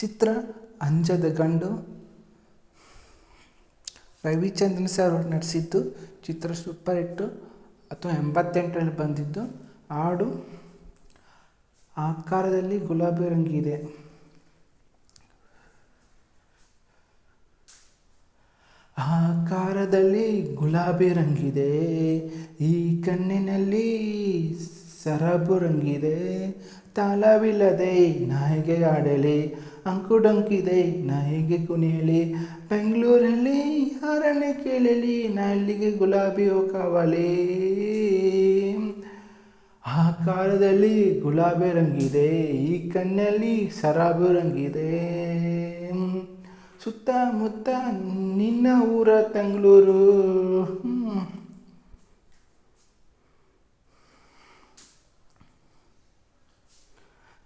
ಚಿತ್ರ ಅಂಜದ ಗಂಡು. ರವಿಚಂದ್ರನ್ ಸರ್ ಅವ್ರು ನಡೆಸಿದ್ದು ಚಿತ್ರ ಸೂಪರ್ ಹಿಟ್ಟು. ಅಥವಾ ಎಂಬತ್ತೆಂಟರಲ್ಲಿ ಬಂದಿದ್ದು. ಹಾಡು. ಆಕಾರದಲ್ಲಿ ಗುಲಾಬಿ ರಂಗಿದೆ ಆಕಾರದಲ್ಲಿ ಗುಲಾಬಿ ರಂಗಿದೆ ಈ ಕಣ್ಣಿನಲ್ಲಿ ಸರಬು ರಂಗಿದೆ ತಾಳವಿಲ್ಲದೆ ನಾಯಿಗೆ ಆಡಲಿ. ಅಂಕುಡೊಂಕಿದೆ. ಹೇಗೆ ಕುಣಿಯಲಿ? ಬೆಂಗಳೂರಲ್ಲಿ ಯಾರನ್ನೇ ಕೇಳಲಿ? ನಾ ಇಲ್ಲಿಗೆ ಗುಲಾಬಿ ಹೋಗವಲಿ ಆ ಕಾಲದಲ್ಲಿ ಗುಲಾಬಿ ರಂಗಿದೆ, ಈ ಕಣ್ಣಲ್ಲಿ ಸರಾಬು ರಂಗಿದೆ. ಸುತ್ತಮುತ್ತ ನಿನ್ನ ಊರ ತಂಗಳೂರು.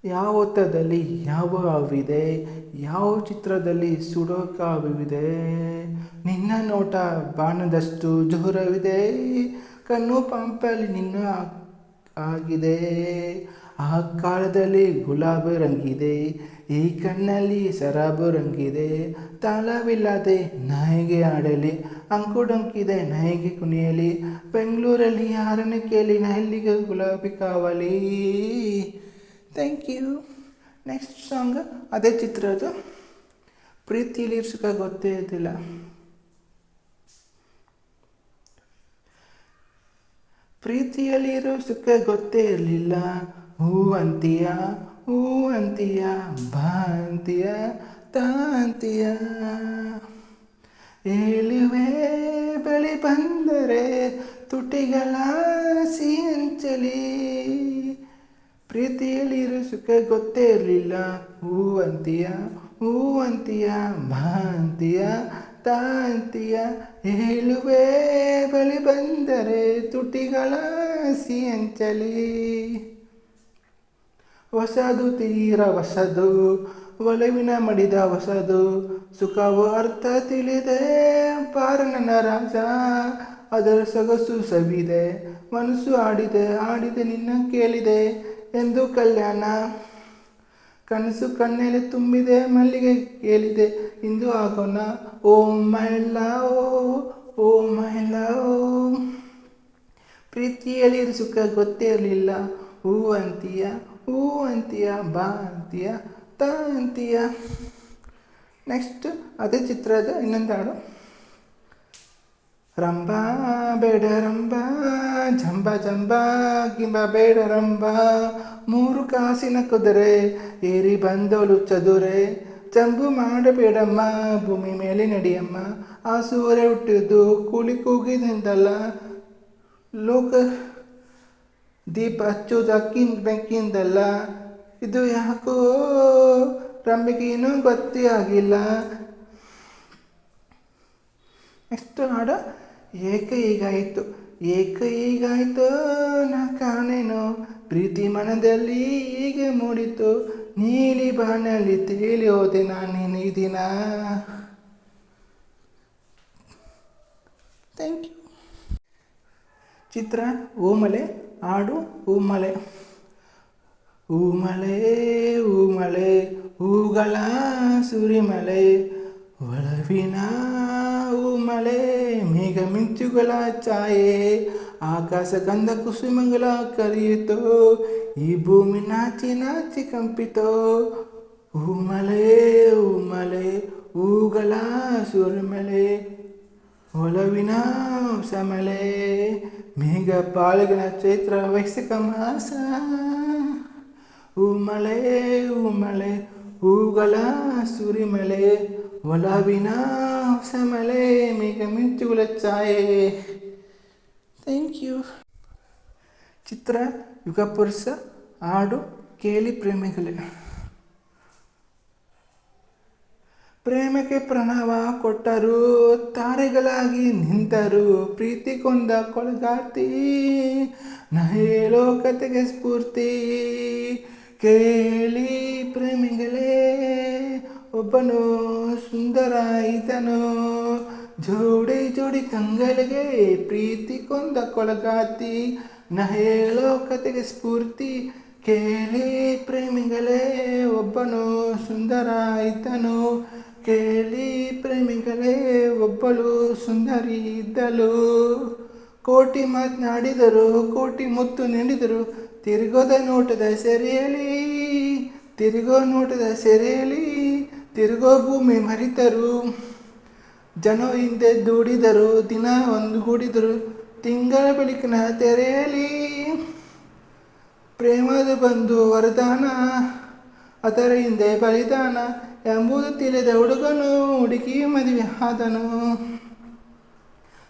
ಯಾವ ಹೊತ್ತದಲ್ಲಿ ಯಾವ ಹಾವಿದೆ? ಯಾವ ಚಿತ್ರದಲ್ಲಿ ಸುಡೋಕಾವಿದೆ? ನಿನ್ನ ನೋಟ ಬಾಣದಷ್ಟು ಜೋರವಿದೆ. ಕಣ್ಣು ಪಂಪಲ್ಲಿ ನಿನ್ನ ಆಗಿದೆ. ಆ ಕಾಲದಲ್ಲಿ ಗುಲಾಬಿ ರಂಗಿದೆ. ಈ ಕಣ್ಣಲ್ಲಿ ಸರಾಬು ರಂಗಿದೆ. ತಾಳವಿಲ್ಲದೆ ನಾಯಿಗೆ ಆಡಲಿ. ಅಂಕುಡೊಂಕಿದೆ ನಾಯಿಗೆ ಕುಣಿಯಲಿ. ಬೆಂಗಳೂರಲ್ಲಿ ಯಾರನ್ನು ಕೇಳಿ ನಾಯಿಗೆ ಗುಲಾಬಿ ಕಾವಲಿ? ಥ್ಯಾಂಕ್ ಯು ನೆಕ್ಸ್ಟ್ ಸಾಂಗ್ ಅದೇ ಚಿತ್ರದ ಪ್ರೀತಿಲಿ ಸುಖ ಗೊತ್ತೇ ಇದ್ದಿಲ್ಲ. ಪ್ರೀತಿಯಲ್ಲಿರೋ ಸುಖ ಗೊತ್ತೇ ಇರಲಿಲ್ಲ. ಹೂ ಅಂತೀಯ ಹೂ ಅಂತೀಯ, ಬಾ ಅಂತೀಯ, ತಾ ಹೇಳುವೆ ಬಳಿ ಬಂದರೆ ತುಟಿಗಳ ಸಿಂಚಲಿ. ಪ್ರೀತಿಯಲ್ಲಿರೋ ಸುಖ ಗೊತ್ತೇ ಇರಲಿಲ್ಲ. ಹೂ ಅಂತೀಯ ಹೂ ಅಂತೀಯ ಹೇಳುವೆ ಬಳಿ ಬಂದರೆ ತುಟಿಗಳ ಸಿಂಚಲಿ ಹೊಸದು ತೀರ ಹೊಸದು, ಒಲವಿನ ಮಡಿದ ಹೊಸದು, ಸುಖವು ಅರ್ಥ ತಿಳಿದೆ ಪಾರ ನನ್ನ ರಾಜ, ಅದರ ಸೊಗಸು ಸವಿದೆ, ಮನಸ್ಸು ಆಡಿದೆ ಆಡಿದೆ, ನಿನ್ನ ಕೇಳಿದೆ. ಎಂದು ಕಲ್ಯಾಣ. ಕನಸು ಕಣ್ಣಲ್ಲಿ ತುಂಬಿದೆ, ಮಲ್ಲಿಗೆ ಕೇಳಿದೆ ಇಂದು ಆಗೋಣ. ಓ ಮಹಿಳಾ, ಓ ಮೈಲ ಪ್ರೀತಿಯಲ್ಲಿ ಸುಖ ಗೊತ್ತೇ ಇರಲಿಲ್ಲ ಹೂ ಅಂತೀಯ ಹೂ ಅಂತೀಯ ಬಾ ಅಂತೀಯ ತ ಅಂತೀಯ ನೆಕ್ಸ್ಟ್ ಅದೇ ಚಿತ್ರದ ಇನ್ನೊಂದು ಹಾಡು ರಂಬಾ ಬೇಡ ರಂಬ ಜಂಬ ಜಂಬ, ಗಿಂಬ ಬೇಡರಂಬ ಮೂರು ಕಾಸಿನ ಕುದುರೆ ಏರಿ ಬಂದೋಳು ಚದುರೆ. ಚಂಬು ಮಾಡಬೇಡಮ್ಮ, ಭೂಮಿ ಮೇಲೆ ನಡಿಯಮ್ಮ. ಆ ಸೂರ್ಯ ಹುಟ್ಟಿದ್ದು ಕೂಲಿ ಕೂಗಿದಿಂದಲ್ಲ ಲೋಕ ದೀಪ ಹಚ್ಚೋದು ಅಕ್ಕಿನ ಬೆಂಕಿಯಿಂದಲ್ಲ. ಇದು ಯಾಕೋ ಏನೂ ಗೊತ್ತೇ ಆಗಿಲ್ಲ. ನೆಕ್ಸ್ಟ್ ಹಾಡು? ಏಕ ಹೀಗಾಯಿತು? ಏಕ ಈಗಾಯ್ತು ನಾ ಕಾಣೇನು. ಪ್ರೀತಿ ಮನದಲ್ಲಿ ಹೀಗೆ ಮೂಡಿತು. ನೀಲಿ ಬಾನಲ್ಲಿ ತೇಲಿ ಹೋದೆ ನಾನು ಈ ದಿನ ಥ್ಯಾಂಕ್ ಯು ಚಿತ್ರ ಓಮಲೆ ಹಾಡು, ಹೂಮಲೆ. ಹೂಮಲೆ ಹೂಮಳೆ ಹೂಗಳ ಸುರಿಮಲೆ. ಒಳವಿನ ಹೂಮಲೆ ಮೇಘ ಮಿಂಚುಗಳ ಛಾಯೆ ಆಕಾಶ ಗಂಧ ಕುಸುಮಗಳ ಕರೆಯಿತು ಈ ಭೂಮಿ ನಾಚಿ ನಾಚಿ ಕಂಪಿತೋ ಹೂಮಲೆ ಹೂಮಲೆ ಹೂಗಳ ಸುರಿಮಲೆ ಒಲವಿನ ಸಮಲೆ ಮೇಘ ಪಾಳಗನ ಚೈತ್ರ ವೈಶಾಖ ಮಾಸ ಹೂಮಳೆ ಹೂಮಳೆ ಹೂಗಳ ಸುರಿಮಳೆ ಒಲವಿನ ಸಮಲೆ ಮೇಘ ಮಿಂಚುಗಳ ಛಾಯೆ ಥ್ಯಾಂಕ್ ಯು ಚಿತ್ರ ಯುಗಪುರುಷ ಹಾಡು ಕೇಳಿ ಪ್ರೇಮಿಗಳೇ ಪ್ರೇಮಕ್ಕೆ ಪ್ರಣವ ಕೊಟ್ಟರು ತಾರೆಗಳಾಗಿ ನಿಂತರು ಪ್ರೀತಿ ಕೊಂದ ಕೊಳಗಾರ್ತಿ ನ ಹೇಳೋ ಕತೆಗೆ ಸ್ಫೂರ್ತಿ ಕೇಳಿ ಪ್ರೇಮಿಗಳೇ ಒಬ್ಬನು ಸುಂದರ, ಈತನು ಜೋಡಿ ಜೋಡಿ ತಂಗಲಿಗೆ ಪ್ರೀತಿ ಕೊಂದ ಕೊಳಗಾತಿ. ನ ಹೇಳೋ ಕತೆಗೆ ಸ್ಫೂರ್ತಿ, ಕೇಳಿ ಪ್ರೇಮಿಗಳೇ, ಒಬ್ಬನು ಸುಂದರ ಇದ್ದನು ಕೇಳಿ ಪ್ರೇಮಿಗಳೇ, ಒಬ್ಬಳು ಸುಂದರಿ ಇದ್ದಳು. ಕೋಟಿ ಮಾತನಾಡಿದರು ಕೋಟಿ ಮುತ್ತು ನೀಡಿದರು. ತಿರುಗೋದ ನೋಟದ ಸೆರೆಯಲಿ ತಿರುಗೋ ನೋಟದ ಸೆರೆಯಲಿ ತಿರುಗೋ ಭೂಮಿ ಮರಿತರು, ಜನ ಹಿಂದೆ ದುಡಿದರು, ದಿನ ಒಂದುಗೂಡಿದರು ತಿಂಗಳ ಬೆಳಕಿನ ತೆರೆಯಲಿ. ಪ್ರೇಮದ ಬಂದು ವರದಾನ, ಅದರ ಹಿಂದೆ ಬಲಿದಾನ ಎಂಬುದು ತಿಳಿದ ಹುಡುಗನು, ಹುಡುಗಿ ಮದುವೆ ಆದನು.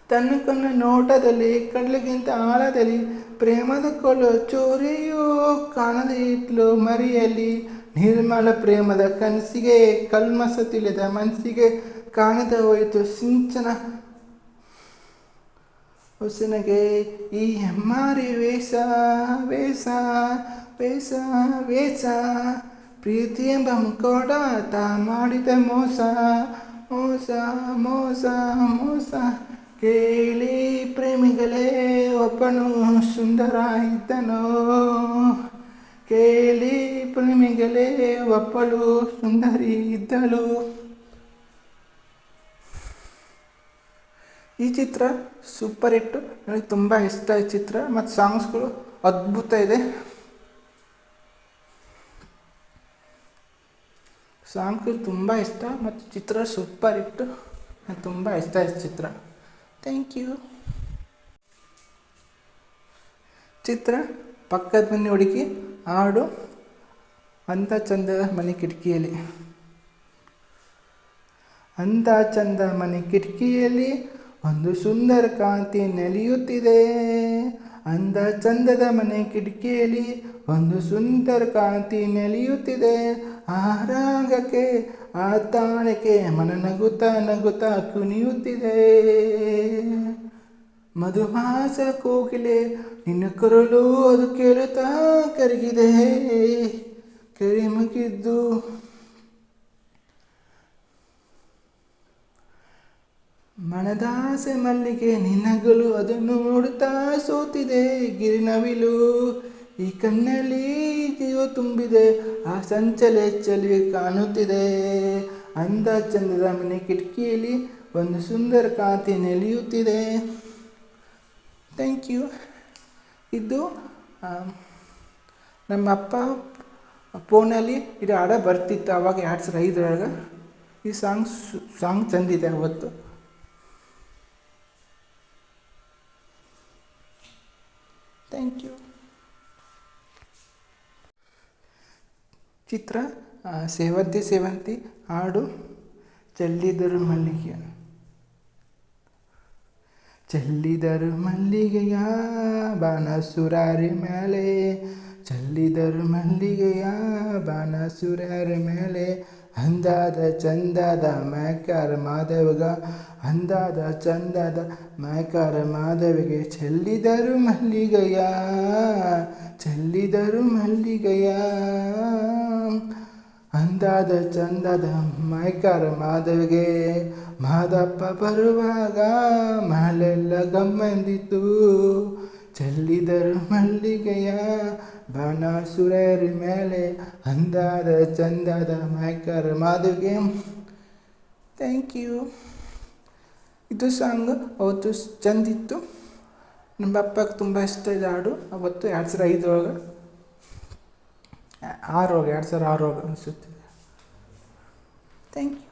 ತನ್ನ ಕಣ್ಣ ನೋಟದಲ್ಲಿ ಕಡಲಿಗಿಂತ ಆಳದಲ್ಲಿ ಪ್ರೇಮದ ಕೊಲು ಚೋರಿಯೂ ಕಾಣದೇ ಇಟ್ಲು ಮರಿಯಲ್ಲಿ. ನಿರ್ಮಲ ಪ್ರೇಮದ ಕನಸಿಗೆ, ಕಲ್ಮಸ ತಿಳಿದ ಮನಸ್ಸಿಗೆ ಕಾಣದ ಹೋಯಿತು ಸಿಂಚನ. ಹೊಸನಗೆ, ಈ ಹೆಮ್ಮಾರಿ ವೇಷ ವೇಷ ವೇಷ ವೇಷ, ಪ್ರೀತಿ ಎಂಬ ಮುಖೋಡ ತಾ ಮಾಡಿದ ಮೋಸ ಮೋಸ ಮೋಸ ಮೋಸ. ಕೇಳಿ ಪ್ರೇಮಿಗಳೇ, ಒಬ್ಬನು ಸುಂದರ ಇದ್ದನು? ಕೇಳಿ ಪ್ರೇಮಿಗಳೇ ಒಪ್ಪಳು ಸುಂದರಿ ಇದ್ದಳು. ಈ ಚಿತ್ರ ಸೂಪರ್ ಇಟ್ಟು ನನಗೆ ತುಂಬ ಇಷ್ಟ ಈ ಚಿತ್ರ, ಮತ್ತು ಸಾಂಗ್ಸ್ಗಳು ಅದ್ಭುತ ಇದೆ. ಸಾಂಗ್ಗಳು ತುಂಬ ಇಷ್ಟ, ಮತ್ತು ಚಿತ್ರ ಸೂಪರ್ ಇಟ್ಟು ನನಗೆ ತುಂಬ ಇಷ್ಟ ಆಯ್ತು ಚಿತ್ರ. ಥ್ಯಾಂಕ್ ಯು ಚಿತ್ರ ಪಕ್ಕದ ಮನೆ ಹುಡುಗಿ ಹಾಡು ಅಂಥ ಚಂದ ಮನೆ ಕಿಟಕಿಯಲ್ಲಿ. ಅಂಥ ಚಂದ ಮನೆ ಕಿಟಕಿಯಲ್ಲಿ ಒಂದು ಸುಂದರ ಕಾಂತಿ ನೆಲೆಯುತ್ತಿದೆ. ಅಂದ ಚಂದದ ಮನೆ ಕಿಟಕಿಯಲ್ಲಿ ಒಂದು ಸುಂದರ ಕಾಂತಿ ನೆಲೆಯುತ್ತಿದೆ. ಆರಾಗಕ್ಕೆ ಆ ತಾಣಕ್ಕೆ ಮನ ನಗುತ್ತಾ ನಗುತ್ತಾ ಕುಣಿಯುತ್ತಿದೆ. ಮಧುಮಾಸ ಕೋಗಿಲೆ, ನಿನ್ನ ಕೊರಲು ಅದು ಕೇಳುತ್ತಾ ಕರಗಿದೆ. ಕರಿಮಗಿದ್ದು ಮಣದಾಸೆ ಮಲ್ಲಿಗೆ, ನಿನ್ನಗಲು ಅದನ್ನು ನೋಡುತ್ತಾ ಸೋತಿದೆ. ಗಿರಿನವಿಲು, ಈ ಕಣ್ಣಲ್ಲಿ ಜೀವ ತುಂಬಿದೆ. ಆ ಸಂಚಲೆ ಚಲಿ ಕಾಣುತ್ತಿದೆ. ಅಂದ ಚಂದದ ಮನೆ ಕಿಟಕಿಯಲ್ಲಿ ಒಂದು ಸುಂದರ ಕಾಂತಿ ನೆಲೆಯುತ್ತಿದೆ. ಥ್ಯಾಂಕ್ ಯು ಇದು ನಮ್ಮ ಅಪ್ಪ ಫೋನಲ್ಲಿ ಇದು ಹಾಡ ಬರ್ತಿತ್ತು ಅವಾಗ ಎರಡು ಸಾವಿರ ಐದರೊಳಗೆ. ಈ ಸಾಂಗ್ ಸಾಂಗ್ ಚಂದಿದೆ ಅವತ್ತು. ಥ್ಯಾಂಕ್ ಯು ಚಿತ್ರ ಸೇವಂತಿ ಸೇವಂತಿ ಹಾಡು ಚೆಲ್ಲಿದರು ಮಲ್ಲಿಗೆಯ ಚೆಲ್ಲಿದರು ಮಲ್ಲಿಗೆಯ ಬಾಣಸುರಾರಿ ಮೇಲೆ. ಚೆಲ್ಲಿದರು ಮಲ್ಲಿಗೆಯ ಬಾಣಸುರಾರಿ ಮೇಲೆ. ಅಂದಾದ ಚಂದದ ಮೈಕಾರ ಮಾಧವಗ, ಅಂದಾದ ಚಂದದ ಮೈಕಾರ ಮಾಧವಿಗೆ ಚೆಲ್ಲಿದರು ಮಲ್ಲಿಗೆಯ ಚೆಲ್ಲಿದರು ಮಲ್ಲಿಗೆಯ. ಅಂದಾದ ಚಂದದ ಮೈಕಾರ ಮಾಧವಿಗೆ ಮಾದಪ್ಪ ಬರುವಾಗ ಮಳೆಲ್ಲ ಗಮ್ಮಂದಿತು ಚೆಲ್ಲಿದರು ಮಲ್ಲಿಗೆಯ ಬಾಣಾಸುರರಿ ಮೇಲೆ ಅಂದಾದ ಚಂದದ ಮೈಕಾರ ಮಾಧವಿಗೆ ಥ್ಯಾಂಕ್ ಯು ಇದು ಸಾಂಗ್ ಅವತ್ತು ಚಂದಿತ್ತು. ನಮ್ಮ ಅಪ್ಪಗೆ ತುಂಬ ಇಷ್ಟ ಇದೆ ಹಾಡು. ಅವತ್ತು ಎರಡು ಸಾವಿರ ಐದರೊಳಗೆ. ಆರು ಎರಡು ಸಾವಿರ ಆರು ಅನಿಸುತ್ತಿದೆ ಥ್ಯಾಂಕ್ ಯು